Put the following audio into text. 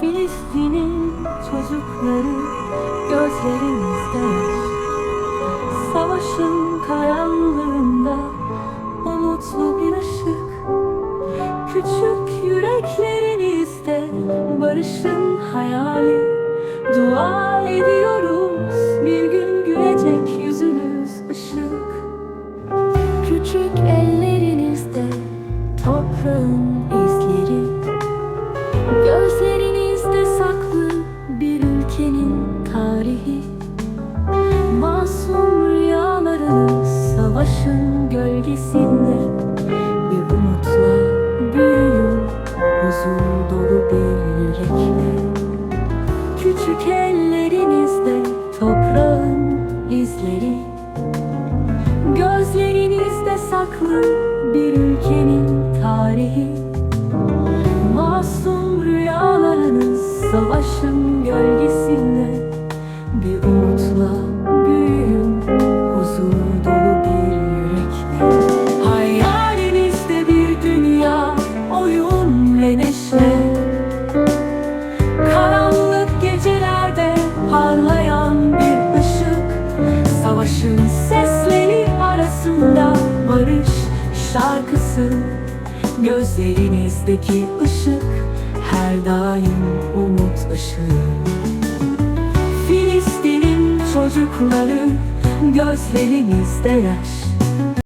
Filistin'in çocukları gözlerimizde. Yaş Savaşın karanlığında umutlu bir ışık. Küçük yüreklerinizde barışın hayali. Dua ediyoruz bir gün gülecek yüzünüz ışık. Küçük savaşın gölgesinde Bir umutla büyüyün huzur dolu bir yürekle. Küçük ellerinizde toprağın izleri. Gözlerinizde saklı bir ülkenin tarihi. Masum rüyalarınız savaşın parlayan bir ışık. Savaşın sesleri arasında barış şarkısı. Gözlerinizdeki ışık her daim umut ışığı. Filistin'in çocukları gözlerinizde yaş